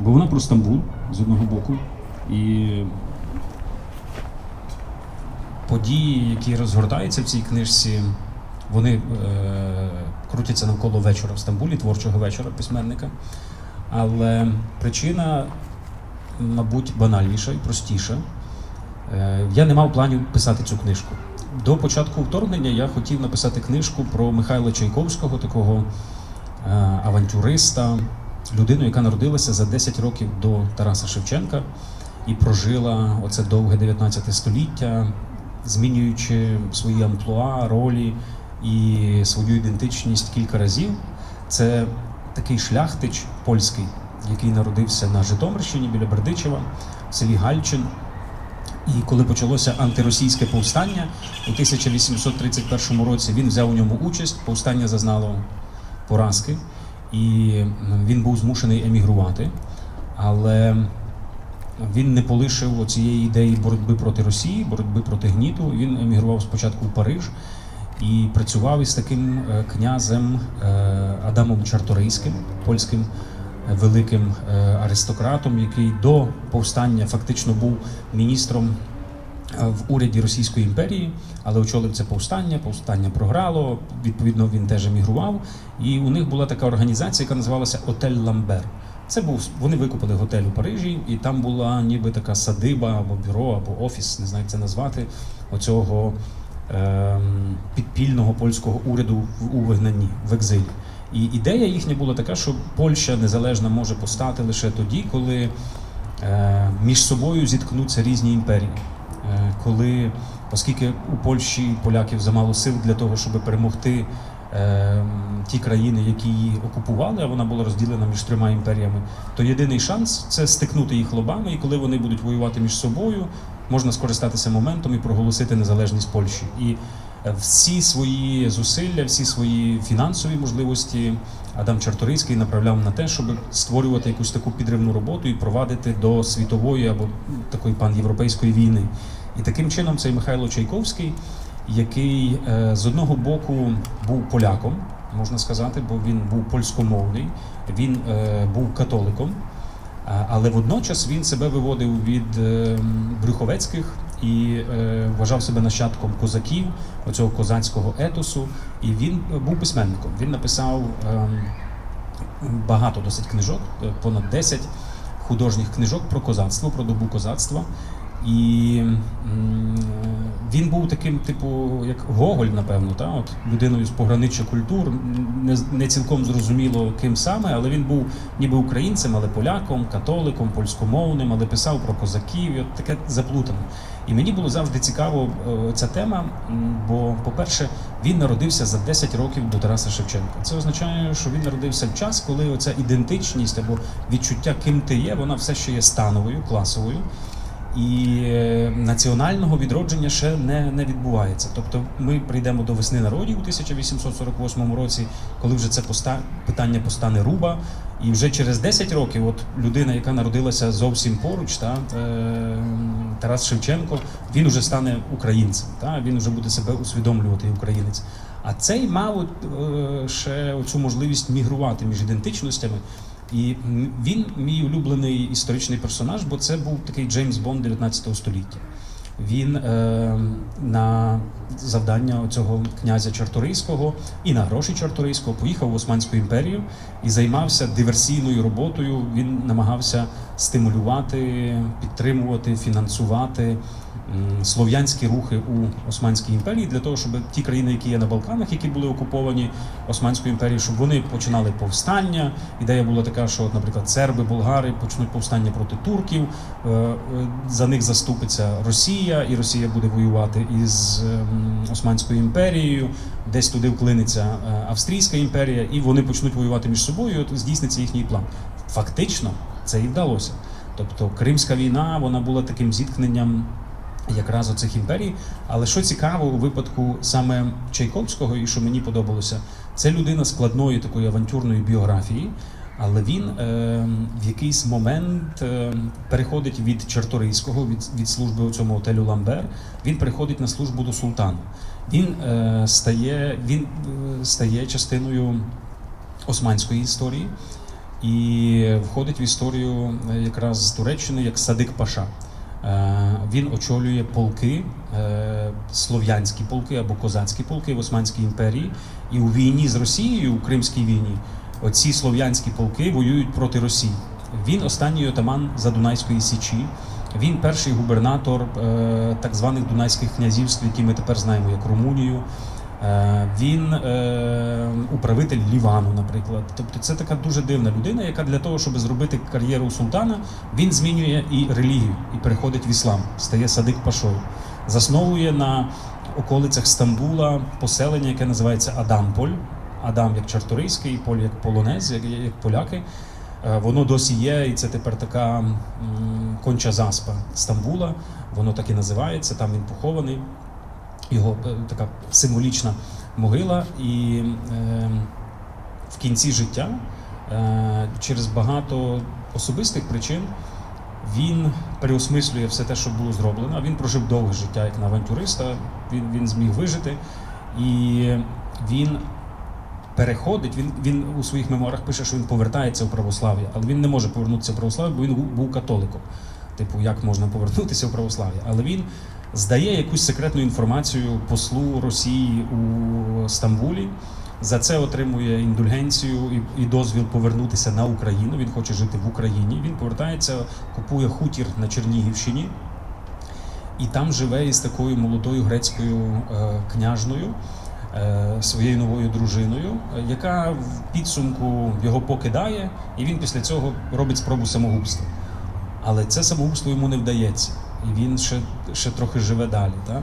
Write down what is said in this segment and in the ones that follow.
Бо вона про Стамбул з одного боку. І події, які розгортаються в цій книжці, вони е, крутяться навколо вечора в Стамбулі, творчого вечора письменника. Але причина, мабуть, банальніша і простіша. Е, Я не мав планів писати цю книжку. До початку вторгнення я хотів написати книжку про Михайла Чайковського, такого е, авантюриста, людину, яка народилася за 10 років до Тараса Шевченка і прожила оце довге 19 століття, змінюючи свої амплуа, ролі і свою ідентичність кілька разів. Це такий шляхтич польський, який народився на Житомирщині біля Бердичева, в селі Гальчин. І коли почалося антиросійське повстання у 1831 році, він взяв у ньому участь. Повстання зазнало поразки, і він був змушений емігрувати. Але він не полишив цієї ідеї боротьби проти Росії, боротьби проти гніту. Він емігрував спочатку в Париж і працював із таким е, князем е, Адамом Чарторийським, польським е, великим аристократом, який до повстання фактично був міністром в уряді Російської імперії, але очолив це повстання. Повстання програло. Відповідно, він теж емігрував. І у них була така організація, яка називалася Отель Ламбер. Це був вони викупили готель у Парижі, і там була ніби така садиба або бюро, або офіс, не знаю, як це назвати, оцього ем, підпільного польського уряду в- у вигнанні в екзилі. І ідея їхня була така, що Польща незалежна може постати лише тоді, коли е, між собою зіткнуться різні імперії. Е, коли, оскільки у Польщі поляків замало сил для того, щоб перемогти е, ті країни, які її окупували, а вона була розділена між трьома імперіями, то єдиний шанс це стикнути їх лобами, і коли вони будуть воювати між собою, можна скористатися моментом і проголосити незалежність Польщі. І е, всі свої зусилля, всі свої фінансові можливості Адам Чарторийський направляв на те, щоб створювати якусь таку підривну роботу і провадити до світової або такої панєвропейської війни. І таким чином цей Михайло Чайковський, який е, з одного боку був поляком, можна сказати, бо він був польськомовний, він е, був католиком. Але водночас він себе виводив від е, брюховецьких і вважав себе нащадком козаків, оцього козацького етосу. І він був письменником. Він написав багато досить книжок, понад 10 художніх книжок про козацтво, про добу козацтва. І він був таким, типу, як Гоголь, напевно, та? От, людиною з пограниччя культур, не, не цілком зрозуміло ким саме, але він був ніби українцем, але поляком, католиком, польськомовним, але писав про козаків, і от таке заплутане. І мені було завжди цікаво е, ця тема, бо, по-перше, він народився за 10 років до Тараса Шевченка. Це означає, що він народився в час, коли оця ідентичність або відчуття, ким ти є, вона все ще є становою, класовою. І е, національного відродження ще не, не відбувається. Тобто ми прийдемо до весни народів у 1848 році, коли вже це поста... питання постане руба. І вже через 10 років, от людина, яка народилася зовсім поруч, та, е, Тарас Шевченко, він вже стане українцем, та, він вже буде себе усвідомлювати українець. А цей мав е, ще цю можливість мігрувати між ідентичностями. І він мій улюблений історичний персонаж, бо це був такий Джеймс Бонд 19 століття. Він е, на завдання цього князя Чарторийського і на гроші Чарторийського поїхав в Османську імперію і займався диверсійною роботою. Він намагався стимулювати, підтримувати, фінансувати слов'янські рухи у Османській імперії для того, щоб ті країни, які є на Балканах, які були окуповані Османською імперією, щоб вони починали повстання. Ідея була така, що, наприклад, серби, болгари почнуть повстання проти турків, е, е, за них заступиться Росія, і Росія буде воювати із ем, Османською імперією. Десь туди вклиниться е, Австрійська імперія, і вони почнуть воювати між собою. і От здійсниться їхній план. Фактично, це і вдалося. Тобто Кримська війна вона була таким зіткненням якраз оцих імперій. Але що цікаво у випадку саме Чайковського, і що мені подобалося, це людина складної такої авантюрної біографії. Але він е, в якийсь момент е, переходить від Чарторийського, від, від служби у цьому отелю Ламбер. Він переходить на службу до султана. Він е, стає, він е, стає частиною османської історії. і входить в історію е, якраз з Туреччини як Садик Паша. Е, Він очолює полки, е, слов'янські полки або козацькі полки в Османській імперії. І у війні з Росією, у Кримській війні, оці слов'янські полки воюють проти Росії. Він останній отаман Задунайської Січі. Він перший губернатор е, так званих Дунайських князівств, які ми тепер знаємо як Румунію. Е, Він е, управитель Лівану, наприклад. Тобто це така дуже дивна людина, яка для того, щоб зробити кар'єру султана, він змінює і релігію і переходить в іслам, стає садик пашою. Засновує на околицях Стамбула поселення, яке називається Адамполь. Адам як Чарторийський, Поль як полонез, як, як поляки. Е, Воно досі є, і це тепер така конча заспа Стамбула. Воно так і називається. Там він похований. Його е, така символічна могила. І е, в кінці життя, е, через багато особистих причин, він переосмислює все те, що було зроблено. Він прожив довге життя як на авантюриста. Він, він зміг вижити. І він переходить. Він, він у своїх мемуарах пише, що він повертається у православ'я, але він не може повернутися в православ'я, бо він був- католиком. Типу, як можна повернутися в православ'я? Але він здає якусь секретну інформацію послу Росії у Стамбулі. За це отримує індульгенцію і, дозвіл повернутися на Україну. Він хоче жити в Україні. Він повертається, купує хутір на Чернігівщині і там живе із такою молодою грецькою е, княжною, е, своєю новою дружиною, яка в підсумку його покидає, і він після цього робить спробу самогубства. Але це самогубство йому не вдається, і він ще, ще трохи живе далі. Так?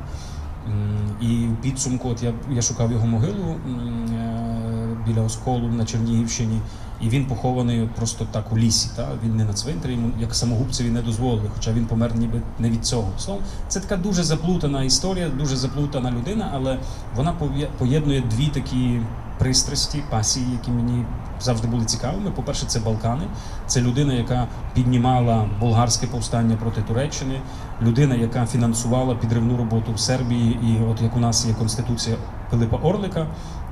І в підсумку, от я, я шукав його могилу е, біля осколу на Чернігівщині, і він похований просто так у лісі. Та? Він не на цвинтарі, йому як самогубцеві не дозволили, хоча він помер ніби не від цього. Словом, це така дуже заплутана історія, дуже заплутана людина, але вона поєднує дві такі пристрасті, пасії, які мені завжди були цікавими. По-перше, це Балкани. Це людина, яка піднімала болгарське повстання проти Туреччини, людина, яка фінансувала підривну роботу в Сербії. І от як у нас є конституція Пилипа Орлика,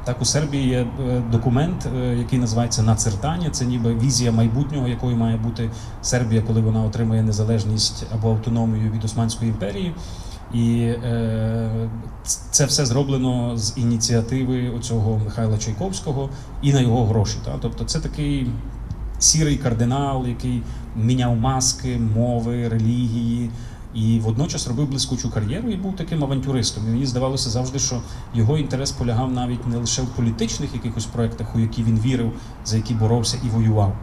так у Сербії є е, документ, е, який називається Нацертання. Це ніби візія майбутнього, якою має бути Сербія, коли вона отримає незалежність або автономію від Османської імперії. І е, це все зроблено з ініціативи оцього Михайла Чайковського і на його гроші. Та? Тобто це такий сірий кардинал, який міняв маски, мови, релігії. І водночас робив блискучу кар'єру і був таким авантюристом. І мені здавалося завжди, що його інтерес полягав навіть не лише в політичних якихось проєктах, у які він вірив, за які боровся і воював,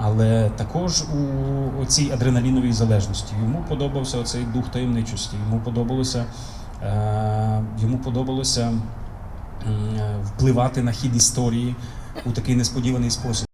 але також у цій адреналіновій залежності. Йому подобався оцей дух таємничості. Йому подобалося, е, йому подобалося е, впливати на хід історії у такий несподіваний спосіб.